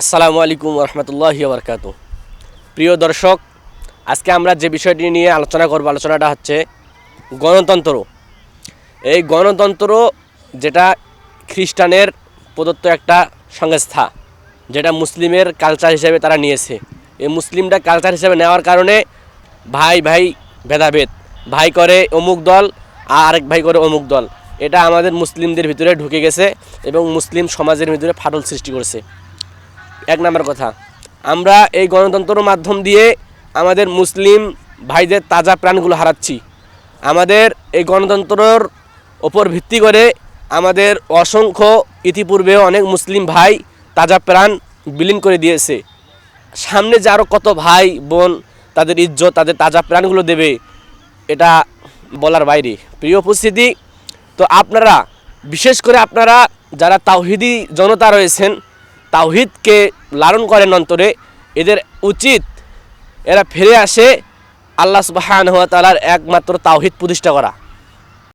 আসসালামু আলাইকুম রহমতুল্লাহি বরকাত প্রিয় দর্শক, আজকে আমরা যে বিষয়টি নিয়ে আলোচনা করব, আলোচনাটা হচ্ছে গণতন্ত্র। এই গণতন্ত্র যেটা খ্রিস্টানের প্রদত্ত একটা সংস্থা, যেটা মুসলিমের কালচার হিসেবে তারা নিয়েছে। এই মুসলিমটা কালচার হিসেবে নেওয়ার কারণে ভাই ভাই ভেদাভেদ। ভাই করে অমুক দল, আর আরেক ভাই করে অমুক দল। এটা আমাদের মুসলিমদের ভিতরে ঢুকে গেছে এবং মুসলিম সমাজের ভিতরে ফাটল সৃষ্টি করছে। এক নম্বর কথা। আমরা এই গণতন্ত্রের মাধ্যম দিয়ে আমাদের মুসলিম ভাইদের তাজা প্রাণগুলো হারাচ্ছি। আমাদের এই গণতন্ত্রর ওপর ভিত্তি করে আমাদের অসংখ্য ইতিপূর্বে অনেক মুসলিম ভাই তাজা প্রাণ বিলীন করে দিয়েছে। সামনে যে আরও কত ভাই, বোন তাদের ইজ্জত, তাদের তাজা প্রাণগুলো দেবে, এটা বলার বাইরে। প্রিয় উপস্থিতি, তো আপনারা, বিশেষ করে আপনারা যারা তাওহিদি জনতা রয়েছেন তাওহিদকে লালন করেন অন্তরে, এদের উচিত এরা ফিরে আসে আল্লাহ সুবাহান হওয়া তালার একমাত্র তাওহিদ প্রতিষ্ঠা করা।